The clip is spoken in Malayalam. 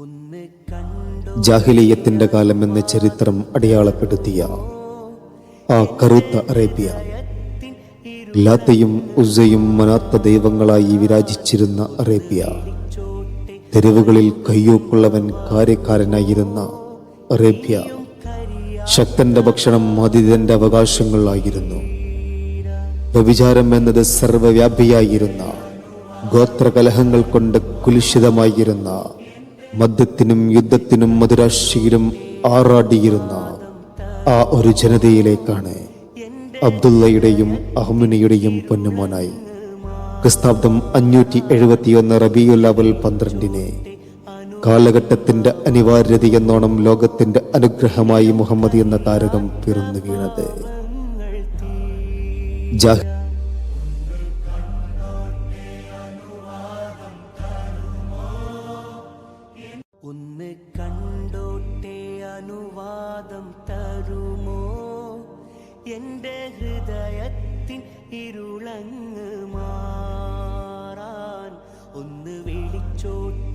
എന്ന കാലമെന്ന് ചരിത്രം അടയാളപ്പെടുത്തിയ ആ കറുത്ത അറേബ്യ ലാത്തയും ഉസയും മനാത്ത ദൈവങ്ങളായി വിരാജിച്ചിരുന്ന അറേബ്യ തെരുവുകളിൽ കയ്യോപ്പുള്ളവൻ കാര്യക്കാരനായിരുന്ന അറേബ്യ ശക്തന്റെ ഭക്ഷണം മതിതന്റെ അവകാശങ്ങളായിരുന്നു വ്യഭിചാരം എന്നത് സർവവ്യാപിയായിരുന്ന ഗോത്രകലഹങ്ങൾ കൊണ്ട് കുലുഷിതമായിരുന്ന മദ്യത്തിനും യുദ്ധത്തിനും മധുരാശിയിലും ആറാടിയിരുന്ന ആ ഒരു ജനതയിലേക്കാണ് അബ്ദുള്ളയുടെയും അഹ്മിനയുടെയും പൊന്നുമോനായി. ക്രിസ്താബ്ദം അഞ്ഞൂറ്റി എഴുപത്തിയൊന്ന് റബിയുല്ലാവൽ പന്ത്രണ്ടിന് കാലഘട്ടത്തിന്റെ അനിവാര്യതയെന്നോണം ലോകത്തിന്റെ അനുഗ്രഹമായി മുഹമ്മദ് എന്ന താരകം പിറന്നു വീണത്. ജാഹ് ഒന്ന് കണ്ടോട്ടെ അനുവാദം തരുമോ? എന്റെ ഹൃദയത്തിൻ ഇരുളങ്ങ് മാറാൻ ഒന്ന് വിളിച്ചോട്ടെ